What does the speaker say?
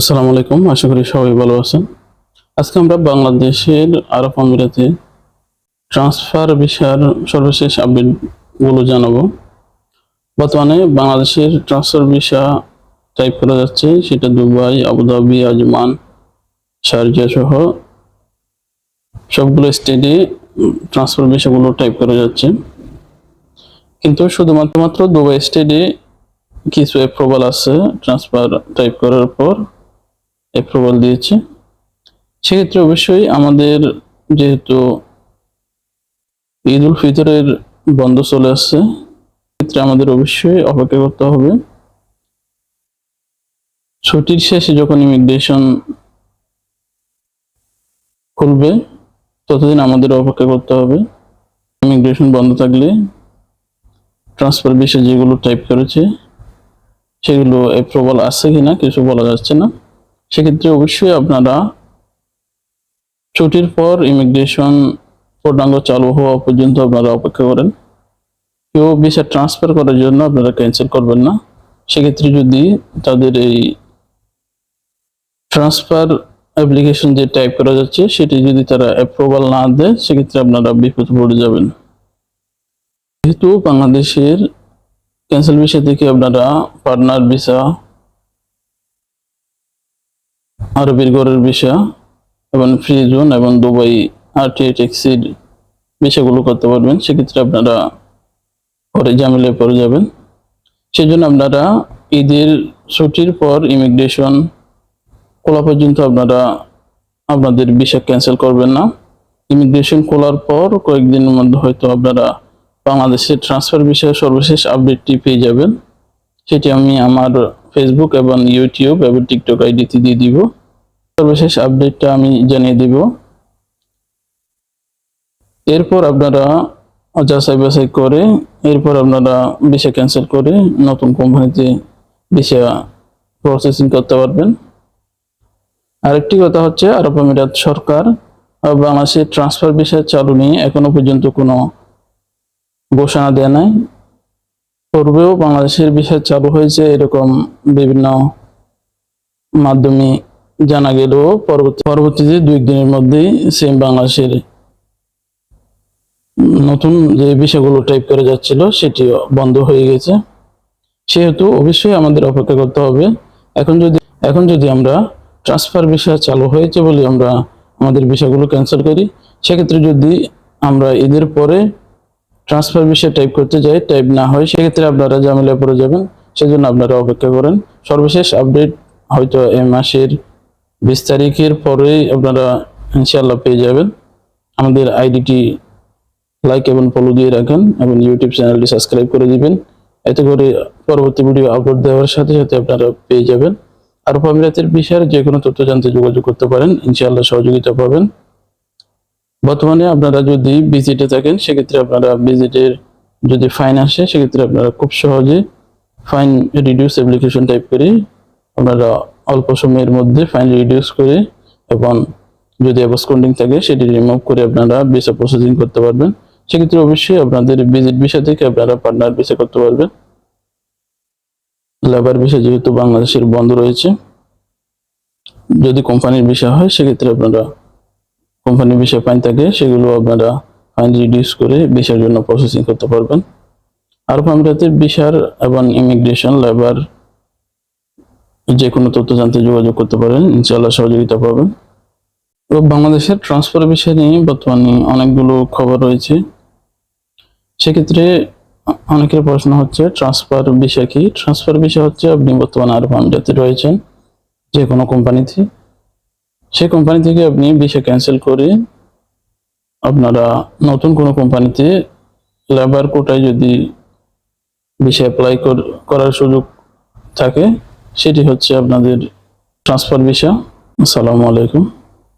আসসালামু আলাইকুম, আশা করি সবাই ভালো আছেন। আজকে আমরা বাংলাদেশের আরব আমিরাতে ট্রান্সফার বিষয়ের সর্বশেষ আপডেটগুলো জানাব। বর্তমানে বাংলাদেশের ট্রান্সফার ভিসা টাইপ করা যাচ্ছে, সেটা দুবাই, আবুধাবি, আজমান, শারজা সহ সবগুলো স্টেটে ট্রান্সফার ভিসাগুলো টাইপ করা যাচ্ছে। কিন্তু শুধুমাত্র মাত্র দুবাই স্টেটে কিছু অ্যাপ্রুভাল আছে ট্রান্সফার টাইপ করার পর। অ্যাপ্রুভাল দিয়েছে। সেক্ষেত্রে অবশ্যই আমাদের যেহেতু ঈদ উল ফিতরের বন্ধ চলে আসছে, সেক্ষেত্রে আমাদের অবশ্যই অপেক্ষা করতে হবে। ছুটির শেষে যখন ইমিগ্রেশন খুলবে, ততদিন আমাদের অপেক্ষা করতে হবে। ইমিগ্রেশন বন্ধ থাকলে ট্রান্সফার বিষয় যেগুলো টাইপ করেছে, সেগুলো অ্যাপ্রুভাল আছে কিনা কিছু বলা যাচ্ছে না। সেক্ষেত্রে অবশ্যই আপনারা ছুটির পর ইমিগ্রেশন পূর্ণাঙ্গ চালু হওয়া পর্যন্ত আপনারা অপেক্ষা করেন। কেউ ভিসা ট্রান্সফার করার জন্য আপনারা ক্যান্সেল করবেন না। সেক্ষেত্রে যদি তাদের এই ট্রান্সফার অ্যাপ্লিকেশন যে টাইপ করা যাচ্ছে, সেটি যদি তারা অ্যাপ্রুভাল না দেয়, সেক্ষেত্রে আপনারা বিপদে পড়ে যাবেন। যেহেতু বাংলাদেশের ক্যান্সেল ভিসা থেকে আপনারা পার্টনার ভিসা আরবির গড়ের ভিসা এবং ফ্রি জোন এবং দুবাই আরটিএ ট্যাক্সির বিষয়গুলো করতে পারবেন। সেক্ষেত্রে আপনারা পরে ঝামেলায় পড়ে যাবেন। সেই জন্য আপনারা ঈদের ছুটির পর ইমিগ্রেশন খোলা পর্যন্ত আপনারা আপনাদের ভিসা ক্যান্সেল করবেন না। ইমিগ্রেশন খোলার পর কয়েকদিনের মধ্যে হয়তো আপনারা বাংলাদেশের ট্রান্সফার বিষয়ে সর্বশেষ আপডেটটি পেয়ে যাবেন। সেটি আমি আমার ফেসবুক এবং ইউটিউব এবং টিকটক আইডিতে দিয়ে দিব। সর্বশেষ আপডেটটা আমি জানিয়ে দিব। এরপর আপনারা যাচাই বাছাই করে, এরপর আপনারা ভিসা ক্যান্সেল করে নতুন কোম্পানিতে ভিসা প্রসেসিং করতে পারবেন। আরেকটি কথা হচ্ছে, আরব আমিরাত সরকার বাংলাদেশের ট্রান্সফার ভিসা চালু নিয়ে এখনও পর্যন্ত কোনো ঘোষণা দেয় নাই। পূর্বেও বাংলাদেশের বিষয় চালু হয়েছে এরকম বিভিন্ন মাধ্যমে জানা পরবর্তী পরবর্তীতে দুই একদিনের মধ্যেই সেম বাংলাদেশের নতুন যে বিষয়গুলো টাইপ করে যাচ্ছিল, সেটিও বন্ধ হয়ে গেছে। সেহেতু অবশ্যই আমাদের অপেক্ষা করতে হবে। এখন যদি এখন যদি আমরা ট্রান্সফার বিষয় চালু হয়েছে বলে আমরা আমাদের বিষয়গুলো ক্যান্সেল করি, সেক্ষেত্রে যদি আমরা ঈদের পরে ট্রান্সফার বিষয় টাইপ করতে যাই টাইপ না হয়, সেক্ষেত্রে আপনারা ঝামেলায় পড়ে যাবেন। সেজন্য আপনারা অপেক্ষা করেন। সর্বশেষ আপডেট হয়তো এ মাসের বিশ তারিখের পরেই আপনারা ইনশাল্লাহ পেয়ে যাবেন। আমাদের আইডিটি লাইক এবং ফলো দিয়ে রাখেন এবং ইউটিউব চ্যানেলটি সাবস্ক্রাইব করে দিবেন। এতে করে পরবর্তী ভিডিও আপলোড দেওয়ার সাথে সাথে আপনারা পেয়ে যাবেন। আরব আমিরাতের বিষয়ের যে কোনো তথ্য জানতে যোগাযোগ করতে পারেন, ইনশাআল্লাহ সহযোগিতা পাবেন। বর্তমানে আপনারা যদি ভিজিটে থাকেন, সেক্ষেত্রে আপনারা ভিজিটের যদি ফাইন আসে, সেক্ষেত্রে আপনারা খুব সহজে ফাইন রিডিউস অ্যাপ্লিকেশন টাইপ করে আপনারা অল্প সময়ের মধ্যে ফাইন রিডিউস করে এবং যদি অ্যাবসকন্ডিং থাকে, সেটি রিমুভ করে আপনারা ভিসা প্রসেসিং করতে পারবেন। সেক্ষেত্রে অবশ্যই আপনাদের ভিজিট ভিসা থেকে আপনারা পার্টনার ভিসা করতে পারবেন। লেবার ভিসা যেহেতু বাংলাদেশের বন্ধ রয়েছে, যদি কোম্পানির ভিসা হয়, সেক্ষেত্রে আপনারা কোম্পানি বিষয় ফাইন থাকে, সেগুলো আপনারা ফাইন রিডিউস করে ভিসার জন্য প্রসেসিং করতে পারবেন। আরব আমিরাতের ভিসার এবং ইমিগ্রেশন লেবার যে কোনো তথ্য জানতে যোগাযোগ করতে পারেন, ইনশাআল্লাহ সহযোগিতা পাবেন। এবং বাংলাদেশের ট্রান্সফার বিষয় নিয়ে বর্তমানে অনেকগুলো খবর রয়েছে। সেক্ষেত্রে অনেকের প্রশ্ন হচ্ছে ট্রান্সফার বিষয় কি? ট্রান্সফার বিষয় হচ্ছে, আপনি বর্তমানে আরব আমিরাতে রয়েছেন, যে কোনো কোম্পানিতে। সেই কোম্পানি থেকে আপনি বিষয় ক্যান্সেল করে আপনারা নতুন কোনো কোম্পানিতে লেবার কোটায় যদি বিষয় অ্যাপ্লাই করার সুযোগ থাকে সেটি হচ্ছে আপনাদের ট্রান্সফার ভিসা আসসালামু আলাইকুম।